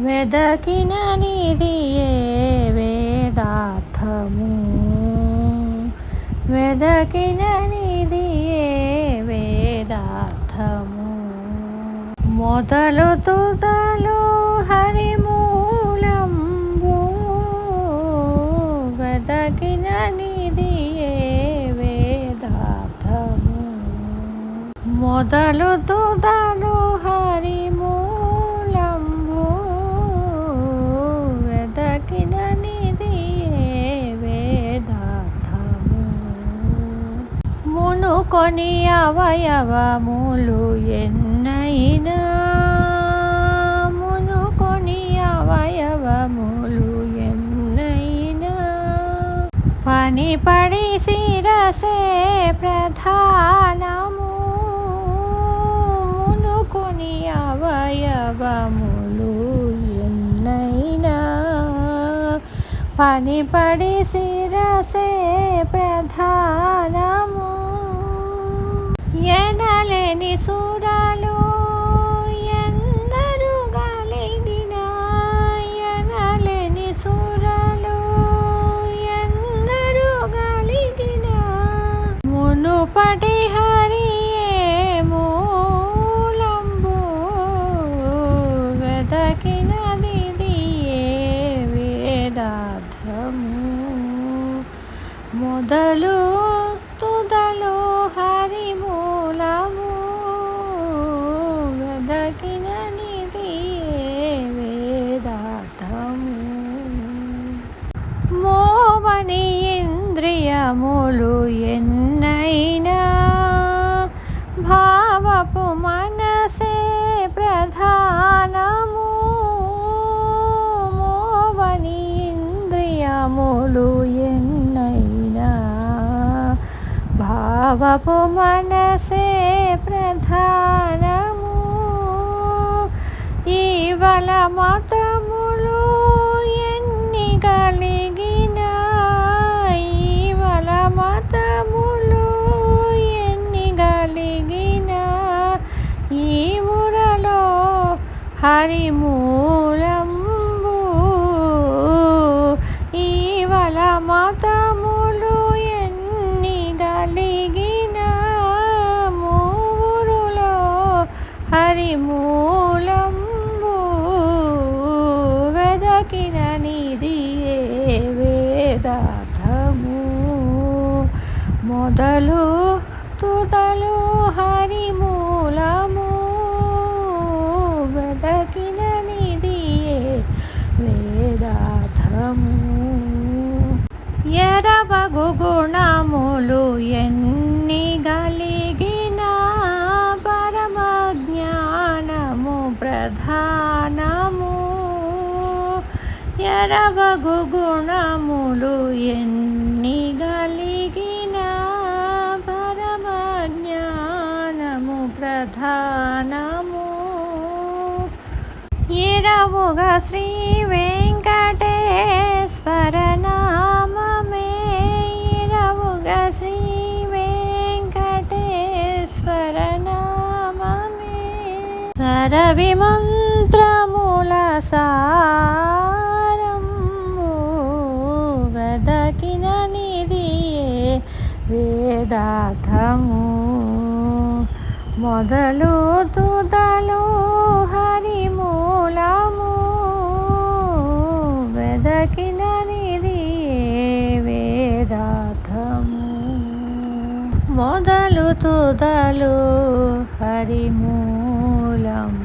వెదకిన నిధియే వేదార్థము. వెదకిన నిధియే వేదార్థము. మొదలు తుదలు హరిమూలంబు. వెదకిన నిధియే వేదార్థము. మొదలు తుదలు కొని అవయవములు ఎన్నైనా. మునుకొని అవయవములు ఎన్నైనా. పని పడి శిరసే ప్రధానము. మునుకొని అవయవములు ఎన్నైనా. పని పడి శిరసే ప్రధానము. ఎనలేని సూరాలు ఎందరు గలిగిన ఎనలేని సురలు ఎందరు గలిగిన మునుపటి హరియే మూలంబు వెదకినది వేదార్థము. మొదలు తుదలు హరిమూలము వెదకిన నిధి వేదార్థము. మోవని ఇంద్రియములు ఎన్నైనా భావపు మనసే ప్రధానము. మోవని ఇంద్రియములు భవపు మనసే ప్రధానము ఈ వల మతములు ఎన్ని కలిగిన ఈ వల మతములు ఎన్ని కలిగిన ఈ ఊరలో హరిమూలంబు ఈ వల మతములు హరిమూలంబు వెదకిన నిధి వేదార్థము. మొదలు తుదలు హరిమూలము వెదకిన నిధియే వేదార్థము. ఎరబగు గుణములు ఎన్ని గలిగి ప్రధానము. ఎరబగు గుణములు ఎన్ని గలిగిన పరమ జ్ఞానము ప్రధానము. ఎరవుగా శ్రీ సరవి మంత్రముల సారంబు వెదకిన నిధియే వేదార్థము. మొదలు తుదలు హరిమూలము వెదకిన నిధియే వేదార్థము. మొదలు తుదలు హరిమూ హరిమూలము